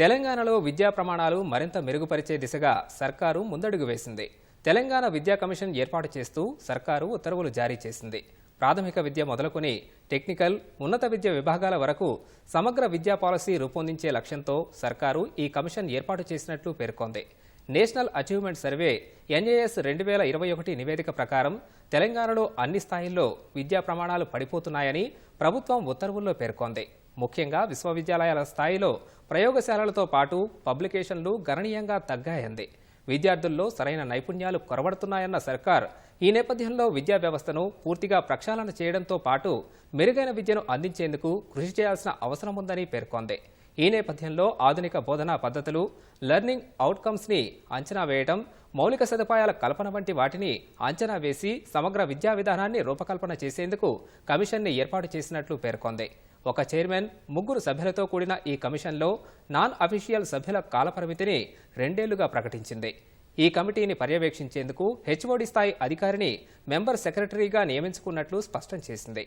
తెలంగాణలో విద్యా ప్రమాణాలు మరింత మెరుగుపరిచే దిశగా సర్కారు ముందడుగు వేసింది. తెలంగాణ విద్యా కమిషన్ ఏర్పాటు చేస్తూ సర్కారు ఉత్తర్వులు జారీ చేసింది. ప్రాథమిక విద్య మొదలుకొని టెక్నికల్ ఉన్నత విద్య విభాగాల వరకు సమగ్ర విద్యా పాలసీ రూపొందించే లక్ష్యంతో సర్కారు ఈ కమిషన్ ఏర్పాటు చేసినట్లు పేర్కొంది. నేషనల్ అచీవ్మెంట్ సర్వే ఎన్ఏఎస్ రెండు వేల ఇరవై ఒకటి నివేదిక ప్రకారం తెలంగాణలో అన్ని స్థాయిల్లో విద్యా ప్రమాణాలు పడిపోతున్నాయని ప్రభుత్వం ఉత్తర్వుల్లో పేర్కొంది. ముఖ్యంగా విశ్వవిద్యాలయాల స్థాయిలో ప్రయోగశాలలతో పాటు పబ్లికేషన్లు గణనీయంగా తగ్గాయంది. విద్యార్థుల్లో సరైన నైపుణ్యాలు కొరబడుతున్నాయన్న సర్కార్ ఈ నేపథ్యంలో విద్యా వ్యవస్థను పూర్తిగా ప్రక్షాళన చేయడంతో పాటు మెరుగైన విద్యను అందించేందుకు కృషి చేయాల్సిన అవసరం ఉందని పేర్కొంది. ఈ నేపథ్యంలో ఆధునిక బోధనా పద్ధతులు లెర్నింగ్ అవుట్కమ్స్ని అంచనా వేయడం మౌలిక సదుపాయాల కల్పన వంటి వాటిని అంచనా వేసి సమగ్ర విద్యా విధానాన్ని రూపకల్పన చేసేందుకు కమిషన్ని ఏర్పాటు చేసినట్లు పేర్కొంది. ఒక చైర్మన్ ముగ్గురు సభ్యులతో కూడిన ఈ కమిషన్లో నాన్ అఫీషియల్ సభ్యుల కాలపరిమితిని రెండేళ్ళుగా ప్రకటించింది. ఈ కమిటీని పర్యవేక్షించేందుకు హెచ్ఓడి స్థాయి అధికారిని మెంబర్ సెక్రటరీగా నియమించుకున్నట్లు స్పష్టం చేసింది.